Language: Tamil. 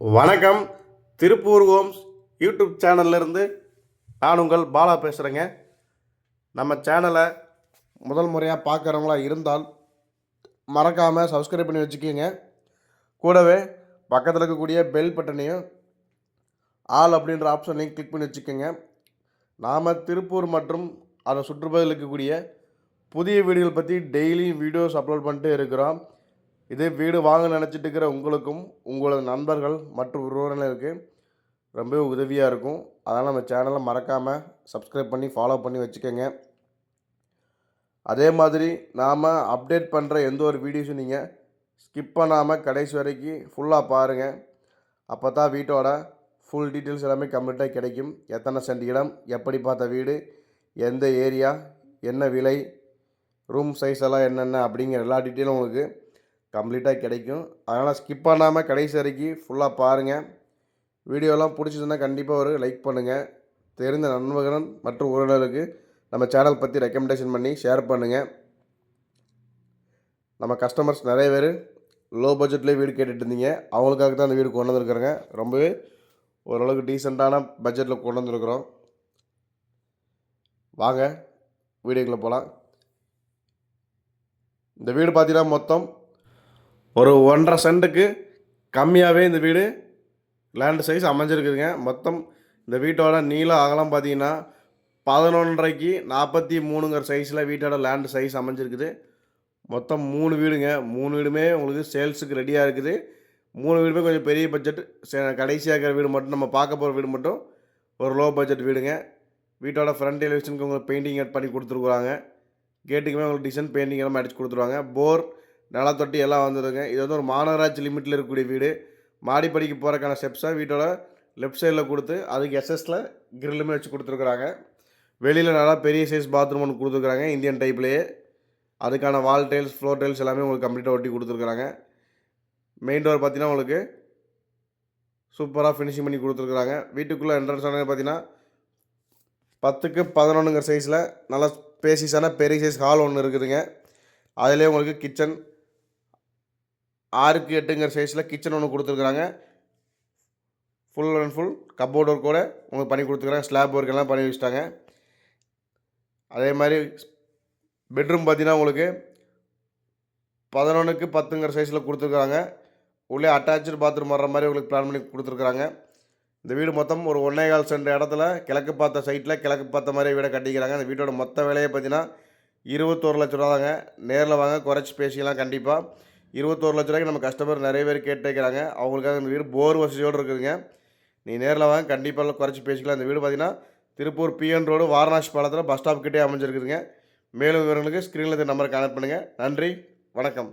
வணக்கம். திருப்பூர் ஹோம்ஸ் யூடியூப் சேனல்லேருந்து நான் உங்கள் பாலா பேசுகிறேங்க நம்ம சேனலை முதல் முறையாக பார்க்குறவங்களா இருந்தால் மறக்காமல் சப்ஸ்கிரைப் பண்ணி வச்சுக்கோங்க. கூடவே பக்கத்தில் இருக்கக்கூடிய பெல் பட்டனையும் ஆல் அப்படின்ற ஆப்ஷனையும் கிளிக் பண்ணி வச்சுக்கோங்க. நாம் திருப்பூர் மற்றும் அதை சுற்றுப்பதில் இருக்கக்கூடிய புதிய வீடுகள் பற்றி டெய்லியும் வீடியோஸ் அப்லோட் பண்ணிட்டு இருக்கிறோம். இதே வீடு வாங்க நினச்சிட்டு இருக்கிற உங்களுக்கும் உங்களது நண்பர்கள் மற்றும் உறவினருக்கு ரொம்ப உதவியாக இருக்கும். அதனால் நம்ம சேனலை மறக்காமல் சப்ஸ்கிரைப் பண்ணி ஃபாலோ பண்ணி வச்சுக்கோங்க. அதே மாதிரி நாம் அப்டேட் பண்ணுற எந்த ஒரு வீடியோஸும் நீங்கள் ஸ்கிப் பண்ணாமல் கடைசி வரைக்கும் ஃபுல்லாக பாருங்கள் அப்போ தான் வீட்டோட ஃபுல் டீட்டெயில்ஸ் எல்லாமே கம்ப்ளீட்டாக கிடைக்கும். எத்தனை சென்ட் இடம் எப்படி பார்த்த வீடு எந்த ஏரியா என்ன விலை ரூம் சைஸ் எல்லாம் என்னென்ன அப்படிங்கிற எல்லா டீட்டெயிலும் உங்களுக்கு கம்ப்ளீட்டாக கிடைக்கும். அதனால் ஸ்கிப் பண்ணாமல் கடைசி வரைக்கும் ஃபுல்லாக பாருங்கள் வீடியோலாம் பிடிச்சதுன்னா கண்டிப்பாக ஒரு லைக் பண்ணுங்கள் தெரிந்த நண்பர்கள் மற்றும் உறவினருக்கு நம்ம சேனல் பற்றி ரெக்கமெண்டேஷன் பண்ணி ஷேர் பண்ணுங்கள் நம்ம கஸ்டமர்ஸ் நிறைய பேர் லோ பட்ஜெட்லேயே வீடு கேட்டுட்டு இருந்தீங்க. அவங்களுக்காக தான் அந்த வீடு கொண்டு வந்திருக்கிறோங்க. ரொம்பவே ஓரளவுக்கு டீசெண்டான பட்ஜெட்டில் கொண்டு வந்திருக்கிறோம். வாங்க வீடியோக்குள்ளே போகலாம் இந்த வீடு பார்த்தீங்கன்னா மொத்தம் ஒரு ஒன்றரை சென்ட்டுக்கு கம்மியாகவே இந்த வீடு. லேண்ட் சைஸ் அமைஞ்சிருக்குதுங்க. மொத்தம் இந்த வீட்டோட நீள அகலம் பார்த்தீங்கன்னா பதினொன்றரைக்கு நாற்பத்தி மூணுங்கிற சைஸில் வீட்டோட லேண்ட் சைஸ் அமைஞ்சிருக்குது. மொத்தம் மூணு வீடுங்க. மூணு வீடுமே உங்களுக்கு சேல்ஸுக்கு ரெடியாக இருக்குது. மூணு வீடுமே கொஞ்சம் பெரிய பட்ஜெட் கடைசியாக இருக்கிற வீடு மட்டும் நம்ம பார்க்க போகிற வீடு மட்டும் ஒரு லோ பட்ஜெட் வீடுங்க. வீட்டோட ஃப்ரண்ட் எலிவேஷனுக்கு உங்களுக்கு பெயிண்டிங் பண்ணி கொடுத்துருக்குறாங்க. கேட்டுக்குமே உங்களுக்கு டிசைன் பெயிண்டிங் எல்லாம் அடிச்சு கொடுத்துருவாங்க. போர் நிலத்தொட்டி எல்லாம் வந்துடுங்க இது வந்து ஒரு மாநகராட்சி லிமிட்டில் இருக்கக்கூடிய வீடு. மாடிப்படிக்கு போகிறக்கான ஸ்டெப்ஸை வீட்டோட லெஃப்ட் சைடில் கொடுத்து அதுக்கு எஸ்எஸில் கிரில்லுமே வச்சு கொடுத்துருக்குறாங்க. வெளியில் நல்லா பெரிய சைஸ் பாத்ரூம் ஒன்று கொடுத்துருக்குறாங்க இந்தியன் டைப்லேயே அதுக்கான வால் டைல்ஸ் ஃப்ளோர் டைல்ஸ் எல்லாமே உங்களுக்கு கம்ப்ளீட்டாக ஒட்டி கொடுத்துருக்குறாங்க. மெயின் டோர் பார்த்தீங்கன்னா உங்களுக்கு சூப்பராக ஃபினிஷிங் பண்ணி கொடுத்துருக்குறாங்க. வீட்டுக்குள்ளே என்ட்ரன்ஸ் ஆனது பார்த்தீங்கன்னா பத்துக்கு பதினொன்றுங்கிற சைஸில் நல்லா ஸ்பேசிஸான பெரிய சைஸ் ஹால் ஒன்று இருக்குதுங்க. அதிலே உங்களுக்கு கிச்சன் ஆறுக்கு எட்டுங்கிற சைஸில் கிச்சன் ஒன்று கொடுத்துருக்குறாங்க. Full and full cupboard work கூட உங்களுக்கு பண்ணி கொடுத்துருக்காங்க ஸ்லாப் ஒர்க் எல்லாம் பண்ணி வச்சுட்டாங்க. அதே மாதிரி பெட்ரூம் பார்த்தீங்கன்னா உங்களுக்கு பதினொன்றுக்கு பத்துங்கிற சைஸில் கொடுத்துருக்குறாங்க. உள்ளே அட்டாச்சு பாத்ரூம் வர்ற மாதிரி உங்களுக்கு பிளான் பண்ணி கொடுத்துருக்குறாங்க. இந்த வீடு மொத்தம் ஒரு ஒன்றே கால் சென்ட் இடத்துல கிழக்கு பார்த்த சைட்டில் கிழக்கு பார்த்த மாதிரி வீடை கட்டிக்கிறாங்க. இந்த வீட்டோட மொத்த விலையை பார்த்தீங்கன்னா இருபத்தோரு லட்ச ரூபா தாங்க நேரில் வாங்க குறைச்சி பேசிக்கலாம் கண்டிப்பாக இருபத்தோரு லட்ச ரூபாய்க்கு நம்ம கஸ்டமர் நிறைய பேர் கேட்டுக்கிறாங்க அவங்களுக்காக இந்த வீடு போர் வசதியோடு இருக்குதுங்க. நீ நேரில் வாங்க கண்டிப்பாக குறைச்சி பேசிக்கலாம். இந்த வீடு பார்த்தீங்கன்னா திருப்பூர் பிஎன் ரோடு வாரணாசி பாலத்தில் பஸ் ஸ்டாப் கிட்டே அமைஞ்சிருக்குதுங்க. மேலும் விவரங்களுக்கு ஸ்க்ரீனில் இந்த நம்பரை கனெக்ட் பண்ணுங்கள் நன்றி வணக்கம்.